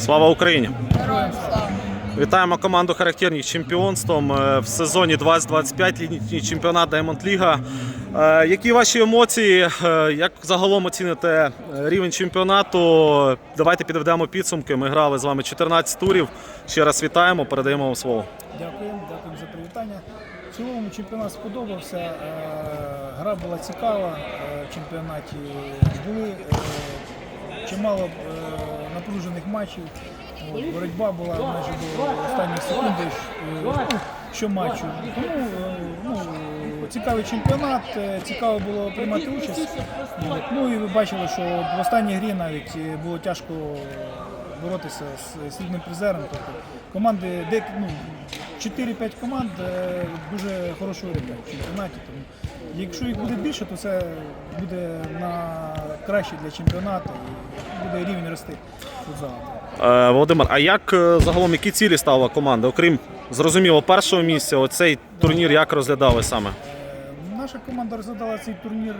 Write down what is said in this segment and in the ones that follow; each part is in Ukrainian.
Слава Україні! Вітаємо команду характерні чемпіонством е, в сезоні 2025 літній чемпіонат Diamond Ліга. Е, Які ваші емоції? Е, Як загалом оціните рівень чемпіонату? Давайте підведемо підсумки. Ми грали з вами 14 турів. Ще раз вітаємо, передаємо вам слово. Дякуємо, дякуємо за привітання. В цілому чемпіонат сподобався. Гра була цікава в чемпіонаті. Були чимало е, напружених матчів. От, Боротьба була майже до останніх секунд е, ну, що матчу. Тому е, ну, цікавий чемпіонат, цікаво було приймати участь. Ну і ви бачили, що в останній грі навіть було тяжко боротися з слідним призером. Тобто команди, дек, ну, 4-5 команд е, дуже хорошого рівня в чемпіонаті. Тому якщо їх буде більше, то це буде на краще для чемпіонату і буде рівень рости футзалу. Е, Володимир, а як е, загалом які цілі ставила команда? Окрім зрозуміло першого місця, оцей турнір як розглядали саме? Е, Наша команда розглядала цей турнір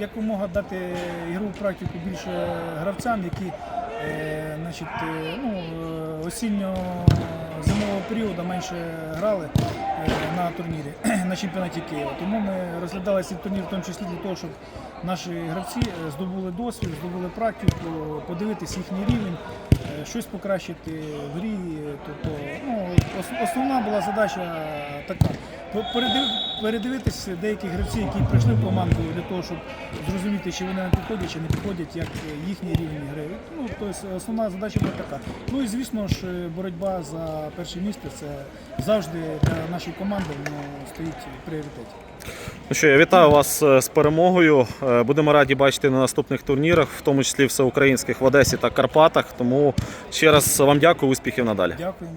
якомога дати ігрову практику більше гравцям, які значить, е, ну, е, осінньо-зимового періоду менше грали е, на турнірі на чемпіонаті Києва. Тому ми розглядали цей турнір в тому числі для того, щоб наші гравці е, здобули досвід, здобули практику, подивитись їхній рівень, е, щось покращити в грі. Тобто, ну, основна була задача така. Передивитись деякі гравці, які прийшли в команду для того, щоб зрозуміти, чи вони не підходять, чи не підходять, як їхній рівень гри. Ну, тобто основна задача була така. Ну і звісно ж, боротьба за перше місце це завжди для нашої команди воно стоїть в пріоритеті. Ну що, я вітаю вас е, з перемогою. Е, Будемо раді бачити на наступних турнірах, в тому числі всеукраїнських в Одесі та Карпатах. Тому ще раз вам дякую, успіхів надалі. Дякую.